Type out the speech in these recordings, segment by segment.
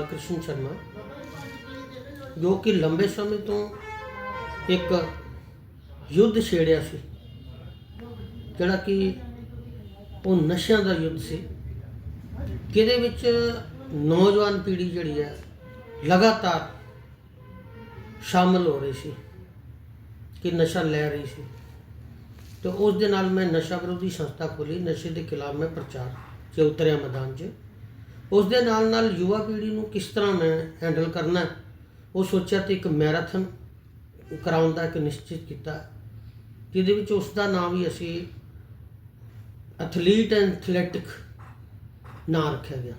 ਕ੍ਰਿਸ਼ਨ ਸ਼ਰਮਾ, ਜੋ ਕਿ ਲੰਬੇ ਸਮੇਂ ਤੋਂ ਇੱਕ ਯੁੱਧ ਛੇੜਿਆ ਸੀ, ਜਿਹੜਾ ਕਿ ਉਹ ਨਸ਼ਿਆਂ ਦਾ ਯੁੱਧ ਸੀ ਕਿਹਦੇ ਵਿੱਚ ਨੌਜਵਾਨ ਪੀੜ੍ਹੀ ਜਿਹੜੀ ਹੈ ਲਗਾਤਾਰ ਸ਼ਾਮਲ ਹੋ ਰਹੀ ਸੀ, ਕਿ ਨਸ਼ਾ ਲੈ ਰਹੀ ਸੀ। ਤੇ ਉਸ ਦੇ ਨਾਲ ਮੈਂ ਨਸ਼ਾ ਵਿਰੋਧੀ ਸੰਸਥਾ ਖੋਲੀ ਨਸ਼ੇ ਦੇ ਖਿਲਾਫ ਮੈਂ ਪ੍ਰਚਾਰ 'ਚ ਉਤਰਿਆ ਮੈਦਾਨ 'ਚ। ਉਸ ਦੇ ਨਾਲ ਨਾਲ ਯੁਵਾ ਪੀੜ੍ਹੀ ਨੂੰ ਕਿਸ ਤਰ੍ਹਾਂ ਮੈਂ ਹੈਂਡਲ ਕਰਨਾ ਉਹ ਸੋਚਿਆ ਤੇ ਇੱਕ ਮੈਰਾਥਨ ਕਰਾਉਣ ਦਾ ਇੱਕ ਨਿਸ਼ਚਿਤ ਕੀਤਾ ਜਿਹਦੇ ਵਿੱਚ ਉਸ ਦਾ ਨਾਮ ਵੀ ਅਸੀਂ ਐਥਲੀਟ ਐਂਡ ਐਥਲੈਟਿਕ ਨਾਂ ਰੱਖਿਆ ਗਿਆ।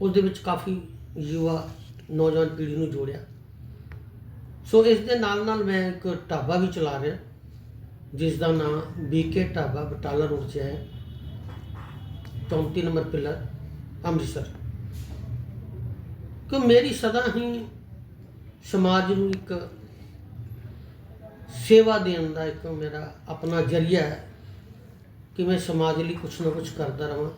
ਉਸ ਦੇ ਵਿੱਚ ਕਾਫੀ ਯੁਵਾ ਨੌਜਵਾਨ ਪੀੜ੍ਹੀ ਨੂੰ ਜੋੜਿਆ। ਸੋ ਇਸ ਦੇ ਨਾਲ ਨਾਲ ਮੈਂ ਇੱਕ ਢਾਬਾ ਵੀ ਚਲਾ ਰਿਹਾ ਜਿਸ ਦਾ ਨਾਮ ਬੀਕੇ ਢਾਬਾ ਬਟਾਲਾ ਰੋਡ 'ਚ ਹੈ। 34 ਨੰਬਰ ਪਿਲਰ। ਅੰਮ੍ਰਿਤਸਰ। ਕਿ ਮੇਰੀ ਸਦਾ ਹੀ ਸਮਾਜ ਨੂੰ ਇੱਕ ਸੇਵਾ ਦੇਣ ਦਾ ਇੱਕ ਮੇਰਾ ਆਪਣਾ ਜਰੀਆ ਹੈ ਕਿ ਮੈਂ ਸਮਾਜ ਲਈ ਕੁਝ ਨਾ ਕੁਝ ਕਰਦਾ ਰਹਾਂ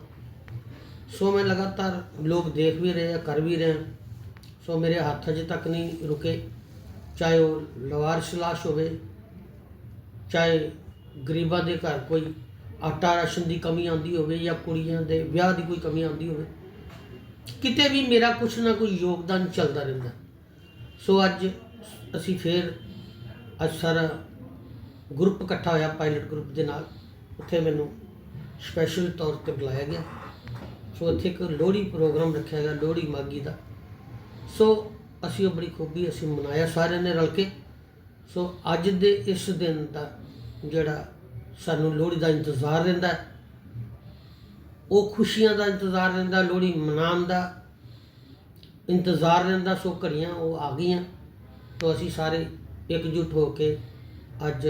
ਸੋ ਮੈਂ ਲਗਾਤਾਰ ਲੋਕ ਦੇਖ ਵੀ ਰਹੇ ਆ, ਕਰ ਵੀ ਰਹੇ ਸੋ ਮੇਰੇ ਹੱਥ ਅਜੇ ਤੱਕ ਨਹੀਂ ਰੁਕੇ। ਚਾਹੇ ਉਹ ਲਵਾਰਸ਼ ਲਾਸ਼ ਹੋਵੇ, ਚਾਹੇ ਗਰੀਬਾਂ ਦੇ ਘਰ ਕੋਈ ਆਟਾ ਰਾਸ਼ਨ ਦੀ ਕਮੀ ਆਉਂਦੀ ਹੋਵੇ ਜਾਂ ਕੁੜੀਆਂ ਦੇ ਵਿਆਹ ਦੀ ਕੋਈ ਕਮੀ ਆਉਂਦੀ ਹੋਵੇ, ਕਿਤੇ ਵੀ ਮੇਰਾ ਕੁਛ ਨਾ ਕੋਈ ਯੋਗਦਾਨ ਚੱਲਦਾ ਰਹਿੰਦਾ। ਸੋ ਅੱਜ ਅਸੀਂ ਫੇਰ ਅੱਜ ਸਾਰਾ ਗਰੁੱਪ ਇਕੱਠਾ ਹੋਇਆ ਪਾਇਲਟ ਗਰੁੱਪ ਦੇ ਨਾਲ। ਉੱਥੇ ਮੈਨੂੰ ਸਪੈਸ਼ਲ ਤੌਰ ਤੇ ਬੁਲਾਇਆ ਗਿਆ। ਸੋ ਇੱਥੇ ਇੱਕ ਲੋਹੜੀ ਪ੍ਰੋਗਰਾਮ ਰੱਖਿਆ ਗਿਆ, ਲੋਹੜੀ ਮਾਗੀ ਦਾ। ਸੋ ਅਸੀਂ ਉਹ ਬੜੀ ਖੂਬੀ ਅਸੀਂ ਮਨਾਇਆ, ਸਾਰਿਆਂ ਨੇ ਰਲ ਕੇ। ਸੋ ਅੱਜ ਦੇ ਇਸ ਦਿਨ ਦਾ ਜਿਹੜਾ ਸਾਨੂੰ ਲੋਹੜੀ ਦਾ ਇੰਤਜ਼ਾਰ ਰਹਿੰਦਾ ਉਹ ਖੁਸ਼ੀਆਂ ਦਾ ਇੰਤਜ਼ਾਰ ਰਹਿੰਦਾ, ਲੋਹੜੀ ਮਨਾਉਣ ਦਾ ਇੰਤਜ਼ਾਰ ਰਹਿੰਦਾ, ਸੋ ਘੜੀਆਂ ਉਹ ਆ ਗਈਆਂ। ਤੋਂ ਅਸੀਂ ਸਾਰੇ ਇਕਜੁੱਟ ਹੋ ਕੇ ਅੱਜ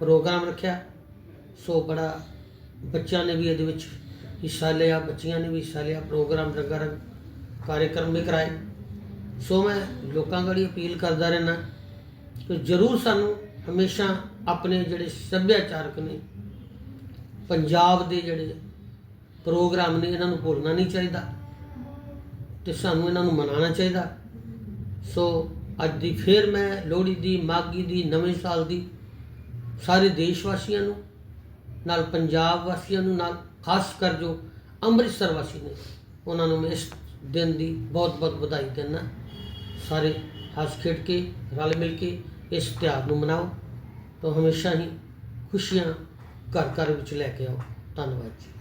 ਪ੍ਰੋਗਰਾਮ ਰੱਖਿਆ। ਸੋ ਬੜਾ ਬੱਚਿਆਂ ਨੇ ਵੀ ਇਹਦੇ ਵਿੱਚ ਹਿੱਸਾ ਲਿਆ, ਬੱਚੀਆਂ ਨੇ ਵੀ ਹਿੱਸਾ ਲਿਆ, ਪ੍ਰੋਗਰਾਮ ਰੰਗਾ ਰੰਗ ਕਾਰਜਕ੍ਰਮ ਵੀ ਕਰਾਏ। ਸੋ ਮੈਂ ਲੋਕਾਂ ਗੜੀ ਅਪੀਲ ਕਰਦਾ ਰਹਿਣਾ ਕਿ ਜ਼ਰੂਰ ਸਾਨੂੰ ਹਮੇਸ਼ਾ ਆਪਣੇ ਜਿਹੜੇ ਸੱਭਿਆਚਾਰਕ ਨੇ, ਪੰਜਾਬ ਦੇ ਜਿਹੜੇ ਪ੍ਰੋਗਰਾਮ ਨੇ, ਇਹਨਾਂ ਨੂੰ ਭੁੱਲਣਾ ਨਹੀਂ ਚਾਹੀਦਾ ਤੇ ਸਾਨੂੰ ਇਹਨਾਂ ਨੂੰ ਮਨਾਉਣਾ ਚਾਹੀਦਾ। ਸੋ ਅੱਜ ਦੀ ਫੇਰ ਮੈਂ ਲੋਹੜੀ ਦੀ ਮਾਗੀ ਦੀ, ਨਵੇਂ ਸਾਲ ਦੀ ਸਾਰੇ ਦੇਸ਼ ਵਾਸੀਆਂ ਨੂੰ ਨਾਲ ਪੰਜਾਬ ਵਾਸੀਆਂ ਨੂੰ ਨਾਲ, ਖਾਸ ਕਰ ਜੋ ਅੰਮ੍ਰਿਤਸਰ ਵਾਸੀ ਨੇ, ਉਹਨਾਂ ਨੂੰ ਮੈਂ ਇਸ ਦਿਨ ਦੀ ਬਹੁਤ ਬਹੁਤ ਵਧਾਈ ਦਿੰਦਾ। ਸਾਰੇ ਹੱਸ ਖੇਡ ਕੇ, ਰਲ ਮਿਲ ਕੇ ਇਸ ਤਿਉਹਾਰ ਨੂੰ ਮਨਾਓ। ਤਾਂ ਹਮੇਸ਼ਾ ਹੀ ਖੁਸ਼ੀਆਂ ਘਰ ਘਰ ਵਿੱਚ ਲੈ ਕੇ ਆਓ। ਧੰਨਵਾਦ ਜੀ।